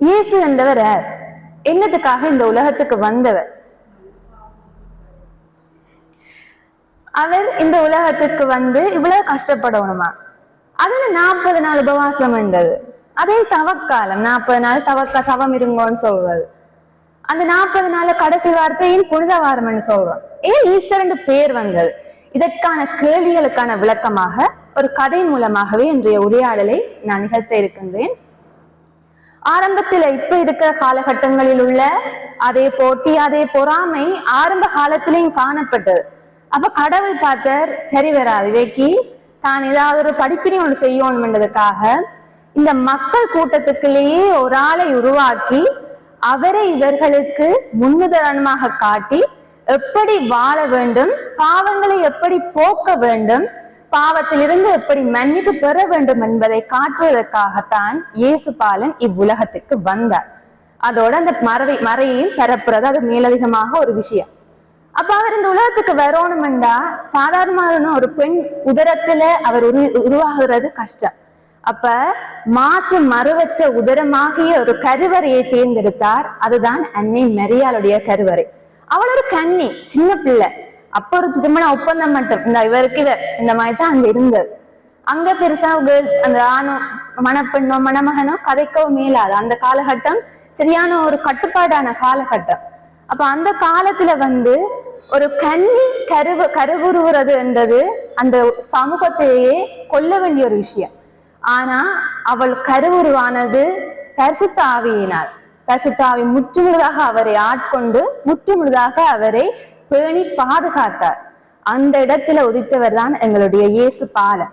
இயேசு என்றவர் என்னத்துக்காக இந்த உலகத்துக்கு வந்தவர்? அவர் இந்த உலகத்துக்கு வந்து இவ்வளவு கஷ்டப்படணுமா? அதுல நாற்பது நாள் உபவாசம் என்றது அதே தவக்காலம் நாற்பது நாள் தவக்க தவம் இருங்கோன்னு சொல்வது அந்த நாற்பது நாள் கடைசி வார்த்தையின் புனித வாரம்னு சொல்றோம் ஏன் ஈஸ்டர் என்று பேர் வந்தது. இதற்கான கேள்விகளுக்கான விளக்கமாக ஒரு கதை மூலமாகவே இன்றைய உரையாடலை நான் நிகழ்த்த இருக்கின்றேன். ஆரம்பத்தில் இப்ப இருக்கிற காலகட்டங்களில் உள்ள அதே போட்டி அதே பொறாமை ஆரம்ப காலத்திலையும் காணப்பட்டது. அப்ப கடவுள் பார்த்தார் சரி வராது விவேக்கி தான் ஏதாவது ஒரு படிப்பினை ஒன்று செய்யணும்ன்றதுக்காக இந்த மக்கள் கூட்டத்துக்குள்ளேயே ஒரு ஆளை உருவாக்கி அவரை இவர்களுக்கு முன்னுதாரணமாக காட்டி எப்படி வாழ வேண்டும் பாவங்களை எப்படி போக்க வேண்டும் பாவத்திலிருந்து எப்படி மன்னிப்பு பெற வேண்டும் என்பதை காட்டுவதற்காகத்தான் இயேசு பாலன் இவ்வுலகத்துக்கு வந்தார். அதோட அந்த மறவை மறையையும் பெறப்புறது அது மேலதிகமாக ஒரு விஷயம். அப்ப அவர் இந்த உலகத்துக்கு வரணும்டா சாதாரணமான ஒரு பெண் உதரத்துல அவர் உரு உருவாகிறது கஷ்டம். அப்ப மாசு மறுவற்ற உதரமாகிய ஒரு கருவறையை தேர்ந்தெடுத்தார். அதுதான் அன்னை மெரியாளுடைய கருவறை. அவள் ஒரு கன்னி சின்ன பிள்ளை. அப்ப ஒரு திருமண ஒப்பந்தம் மட்டும். இந்த இவருக்கு இவர் இந்த மாதிரி தான் அங்க இருந்தது. அங்க பெருசா அந்த ஆணோ மணப்பெண்ணோ மணமகனோ கதைக்கவும் மேலாது அந்த காலகட்டம் சரியான ஒரு கட்டுப்பாடான காலகட்டம். அப்ப அந்த காலத்துல வந்து ஒரு கன்னி கருவு கருவுருவுறது என்றது அந்த சமூகத்தையே கொல்ல வேண்டிய ஒரு விஷயம். ஆனா அவள் கருவுருவானது பரிசுத்த ஆவியினால். பரிசுத்த ஆவி முற்றுமுழுதாக அவரை ஆட்கொண்டு முற்றுமுழுதாக அவரை பேணி பாதுகாத்தார். அந்த இடத்துல உதித்தவர் தான் எங்களுடைய இயேசு பாலன்.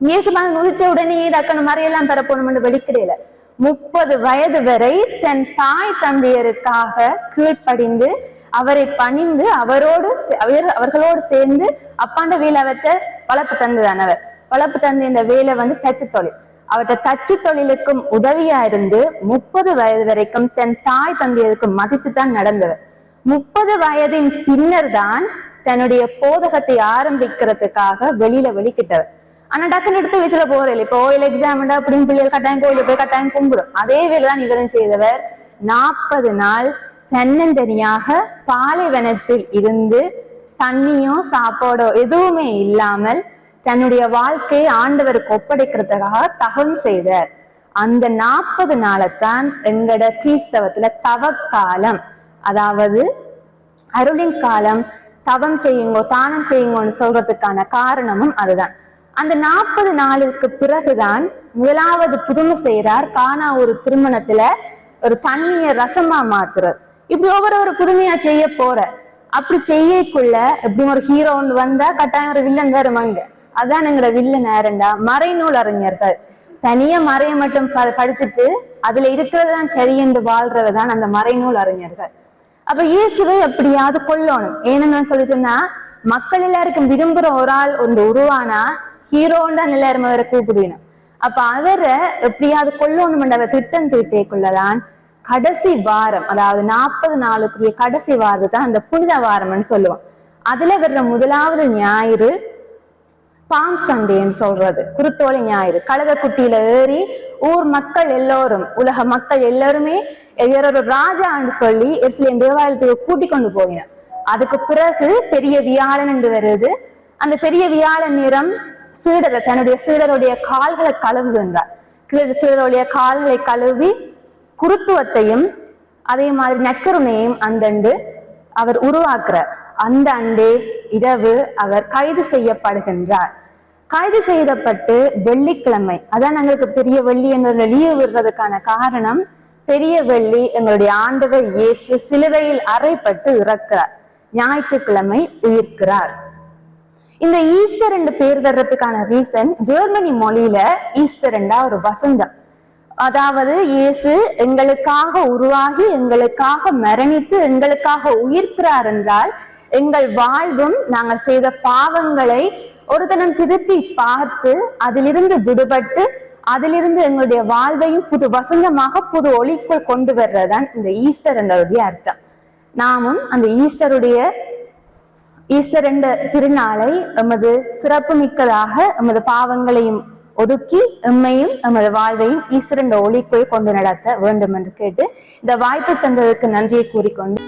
இயேசு பாலன் உதிச்ச உடனே டக்குனு மறையெல்லாம் பெறப்போகணும்னு வெளிக்கிடையில முப்பது வயது வரை தன் தாய் தந்தையருக்காக கீழ்ப்படிந்து அவரை பணிந்து அவரோடு சே- அவர் அவர்களோடு சேர்ந்து அப்பாண்ட வேலை அவற்றை வளர்ப்பு தந்ததான் அவர். வளர்ப்பு தந்த இந்த வேலை வந்து தச்சு தொழில். அவற்றை தச்சு தொழிலுக்கும் உதவியா இருந்து முப்பது வயது வரைக்கும் தன் தாய் தந்தையருக்கு மதித்து தான் நடந்தவர். முப்பது வயதின் பின்னர் தான் தன்னுடைய போதகத்தை ஆரம்பிக்கிறதுக்காக வெளியில வெளிக்கிட்டவர். ஆனா டக்குன்னு எடுத்து வச்சுல போறேன் இப்போ ஓயில் எக்ஸாம் அப்படின்னு பிள்ளைகள் கட்டாயம் கோயிலுக்கு போய் கட்டாயம் கும்பிடும். அதே வேலைதான் இவரும் செய்தவர். நாற்பது நாள் தன்னந்தனியாக பாலைவனத்தில் இருந்து தண்ணியோ சாப்பாடோ எதுவுமே இல்லாமல் தன்னுடைய வாழ்க்கையை ஆண்டவருக்கு ஒப்படைக்கிறதுக்காக தகம் செய்தார். அந்த நாற்பது நாளைத்தான் எங்கட கிறிஸ்தவத்துல தவக்காலம். அதாவது அருளின் காலம் தவம் செய்யுங்கோ தானம் செய்யுங்கோன்னு சொல்றதுக்கான காரணமும் அதுதான். அந்த நாற்பது நாளுக்கு பிறகுதான் முதலாவது புதுமை செய்கிறார் காணா ஒரு திருமணத்துல ஒரு தண்ணிய ரசமா மாத்துறார். இப்படி ஒவ்வொரு ஒரு புதுமையா செய்ய போற. அப்படி செய்யக்குள்ள எப்படி ஒரு ஹீரோ வந்தா கட்டாயம் ஒரு வில்லன் வேற அங்க. அதான் எங்களோட வில்லன் யாருண்டா? மறைநூல் அறிஞர்கள். தனியா மறைய மட்டும் ப- படிச்சுட்டு அதுல இருக்கிறது தான் சரி என்று வாழ்றவர் தான் அந்த மறைநூல் அறிஞர்கள். அப்ப இயேசுவை எப்படியாவது கொல்லணும். ஏன்னு சொல்லிட்டோம்னா மக்கள் எல்லாருக்கும் விரும்புற ஒரு ஆள் ஒன்று உருவானா ஹீரோன்னு தான் எல்லாரும் அவரை கூப்பிடுவினோம் அப்ப அவரை எப்படியாவது கொல்லணும் அவர் திட்டம் தீட்டேக்குள்ளதான் கடைசி வாரம் அதாவது நாற்பது நாளுக்குரிய கடைசி வாரத்தை தான் அந்த புனித வாரம்னு சொல்லுவான் அதுல வர்ற முதலாவது ஞாயிறு பாம் சண்டேன்னு சொல்றது. குருத்தோலை ஞாயிறு. கழுதக்குட்டியில ஏறி ஊர் மக்கள் எல்லோரும் உலக மக்கள் எல்லாருமே ஒரு ராஜான்னு சொல்லி எருசலேம் தேவாலயத்துக்கு கூட்டி கொண்டு போவினார் அதுக்கு பிறகு பெரிய வியாழன் என்று வருது. அந்த பெரிய வியாழன் நிறம் சீடரை தன்னுடைய சீடருடைய கால்களை கழுவுகின்றார் கீழ் சீடருடைய கால்களை கழுவி குருத்துவத்தையும் அதே மாதிரி நற்கருணையும் அந்தண்டு அவர் உருவாக்குறார். அந்த அண்டே இரவு அவர் கைது செய்யப்படுகின்றார். கைது செய்யப்பட்டு வெள்ளிக்கிழமை அதான் எங்களுக்கு பெரிய வெள்ளி என்ற லீவு விடுறதுக்கான காரணம் பெரிய வெள்ளி எங்களுடைய ஆண்டவர் இயேசு சிலுவையில் அறைப்பட்டு இறக்கிறார். ஞாயிற்றுக்கிழமை உயிர்க்கிறார். இந்த ஈஸ்டர் என்று பேர் வர்றதுக்கான ரீசன் ஜெர்மனி மொழியில ஈஸ்டர் என்றா ஒரு வசந்தம். அதாவது இயேசு எங்களுக்காக உருவாகி எங்களுக்காக மரணித்து எங்களுக்காக உயிர்க்கிறார் என்றால் எங்கள் வாழ்வும் நாங்கள் செய்த பாவங்களை ஒரு தினம் திருப்பி பார்த்து அதிலிருந்து விடுபட்டு அதிலிருந்து எங்களுடைய வாழ்வையும் புது வசந்தமாக புது ஒளிக்குள் கொண்டு வர்றதுதான் இந்த ஈஸ்டர் என்றதுடைய அர்த்தம். நாமும் அந்த ஈஸ்டருடைய ஈஸ்டர் என்ற திருநாளை எமது சிறப்பு மிக்கதாக எமது பாவங்களையும் ஒதுக்கி எம்மையும் எமது வாழ்வையும் ஈஸ்வரன் ஒளிக்குள் கொண்டு நடத்த வேண்டும் என்று கேட்டு இந்த வாய்ப்பு தந்ததற்கு நன்றியை கூறிக்கொண்டு